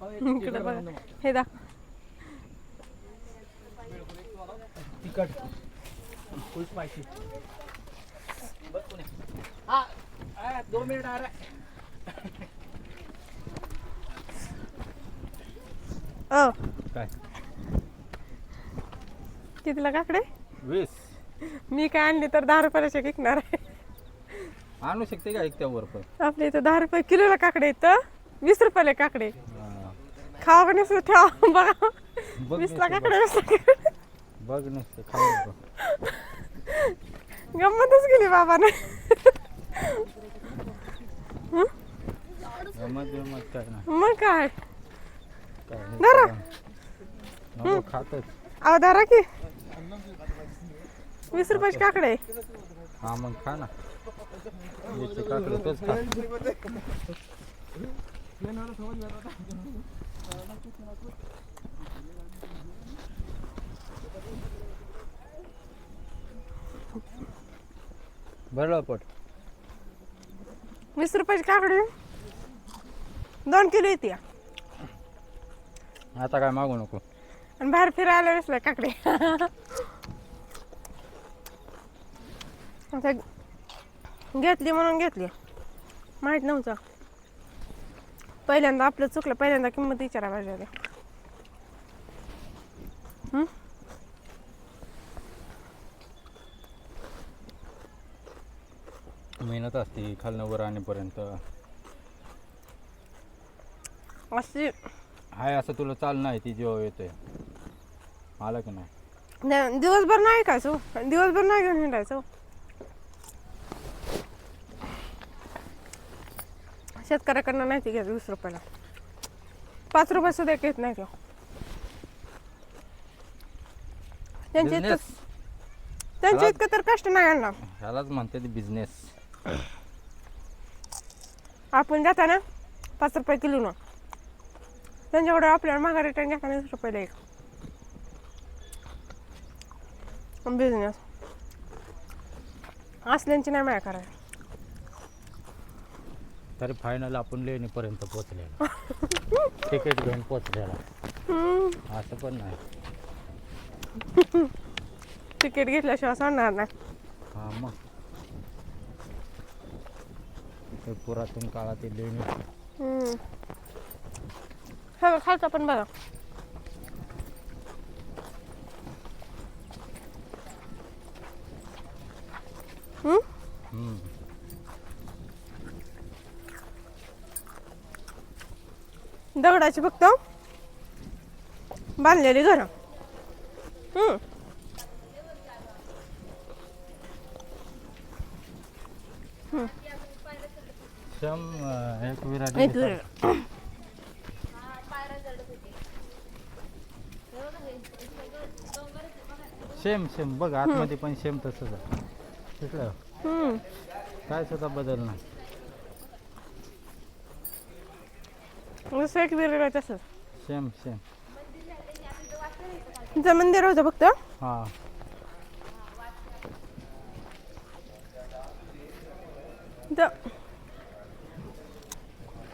इकडे बघा हे दा तिखट फुल स्पायसी हा आ, दोन मिनिट अ काय? कितीला काकडे वीस. मी काय? आणली तर दहा रुपयाला विकणार आहे आणू शकते का एक त्यावर पण आपल्या इथं दहा रुपये किलोला काकडे? येतं वीस. रुपयाला काकडे. खावा नुसतं ठेवा बघा नुसतं काकडे वीसला काकडे. बघ नुसतं खाऊ. गंमतच गेली बाबाने गमत बिमत काय ना मग काय काय हे धरा. नको खातच अहो धरा की वीस रुपयाचे काकडे हा मग खा ना याचे काकडे तोच खा भरलं पोट वीस रुपयाचे काकडे. दोन किलो येते आता काय मागू नको. आणि बाहेर फिरायला वीसला काकडे. आता घेतली म्हणून घेतली. माहीत नव्हतं. पहिल्यांदा आपलं चुकलं पहिल्यांदा किंमत विचारायला पाहिजे? मेहनत असते खालनं वर आणेपर्यंत. अशी हाय असं तुला चाल नाही ती जेव्हा येतोय आलं की नाही? दिवसभर नाही काय सो दिवसभर नाही घेऊन हिंडायचो? शेतकऱ्याकडनं नाही ती घेत वीस रुपयाला. पाच रुपये सुद्धा घेत नाही तो. त्यांचे इतकं त्यांचे इतकं तर कष्ट नाही आणणार. ह्यालाच म्हणते बिझनेस आपण जाताना पाच रुपये किलो ना. त्यांच्याकडे आपल्याला मागा रिटर्न घेताना वीस रुपयाला एक. बिझनेस असल्यांची नाही माया करायला. तरी फायनल आपण लेणीपर्यंत पोचलेला तिकीट घेऊन पोचलेला. असं पण नाही. तिकीट घेतल्याशिवाय सांगणार नाही. हा मग. ते पुरातन काळातील लेणी. हम्म. हे बघ, खालचं पण बघा हम्म? हम्म. दगडाची फक्त बांधलेली घर. हम्म. एक विराट. सेम सेम बघ आतमध्ये पण सेम तसंच आहे. तिकडं. काय सुद्धा बदल नाही एक विरगळ तसं सेम सेम तिचं मंदिर होतं फक्त? हा. इथं